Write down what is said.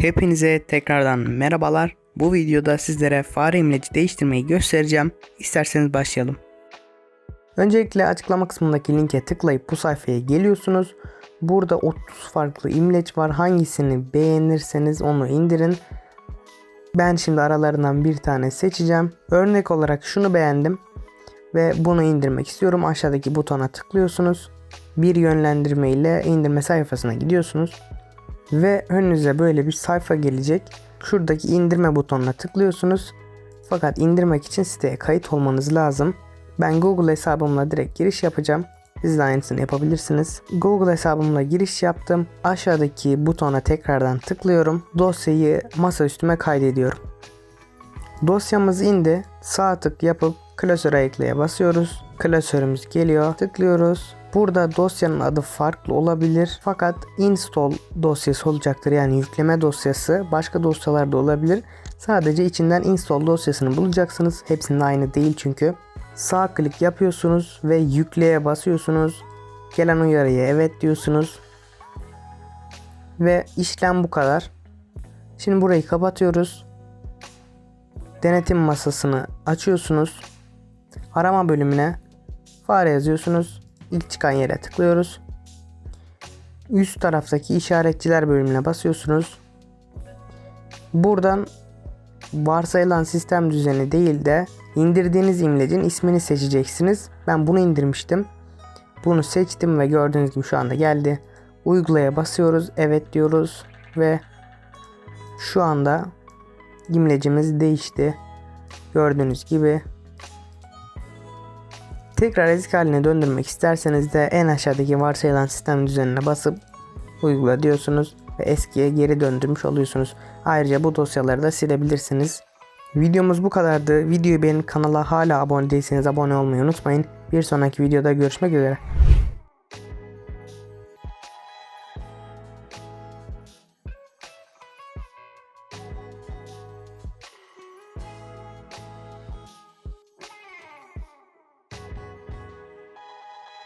Hepinize tekrardan merhabalar. Bu videoda sizlere fare imleci değiştirmeyi göstereceğim. İsterseniz başlayalım. Öncelikle açıklama kısmındaki linke tıklayıp bu sayfaya geliyorsunuz. Burada 30 farklı imleç var. Hangisini beğenirseniz onu indirin. Ben şimdi aralarından bir tane seçeceğim. Örnek olarak şunu beğendim ve bunu indirmek istiyorum. Aşağıdaki butona tıklıyorsunuz. Bir yönlendirme ile indirme sayfasına gidiyorsunuz. Ve önünüze böyle bir sayfa gelecek. Şuradaki indirme butonuna tıklıyorsunuz. Fakat indirmek için siteye kayıt olmanız lazım. Ben Google hesabımla direkt giriş yapacağım. Siz de aynısını yapabilirsiniz. Google hesabımla giriş yaptım. Aşağıdaki butona tekrardan tıklıyorum. Dosyayı masa üstüme kaydediyorum. Dosyamız indi. Sağ tık yapıp klasöre ekleye basıyoruz. Klasörümüz geliyor. Tıklıyoruz. Burada dosyanın adı farklı olabilir. Fakat install dosyası olacaktır. Yani yükleme dosyası. Başka dosyalarda olabilir. Sadece içinden install dosyasını bulacaksınız. Hepsinin aynı değil çünkü. Sağ klik yapıyorsunuz ve yükleye basıyorsunuz. Gelen uyarıya evet diyorsunuz. Ve işlem bu kadar. Şimdi burayı kapatıyoruz. Denetim masasını açıyorsunuz. Arama bölümüne fare yazıyorsunuz. İlk çıkan yere tıklıyoruz. Üst taraftaki işaretçiler bölümüne basıyorsunuz. Buradan varsayılan sistem düzeni değil de indirdiğiniz imlecin ismini seçeceksiniz. Ben bunu indirmiştim. Bunu seçtim ve gördüğünüz gibi şu anda geldi. Uygulaya basıyoruz. Evet diyoruz ve şu anda imlecimiz değişti. Gördüğünüz gibi Tekrar eski haline döndürmek isterseniz de en aşağıdaki varsayılan sistem düzenine basıp uygula diyorsunuz ve eskiye geri döndürmüş oluyorsunuz. Ayrıca bu dosyaları da silebilirsiniz. Videomuz bu kadardı. Videoyu beğenip kanala hala abone değilseniz abone olmayı unutmayın. Bir sonraki videoda görüşmek üzere.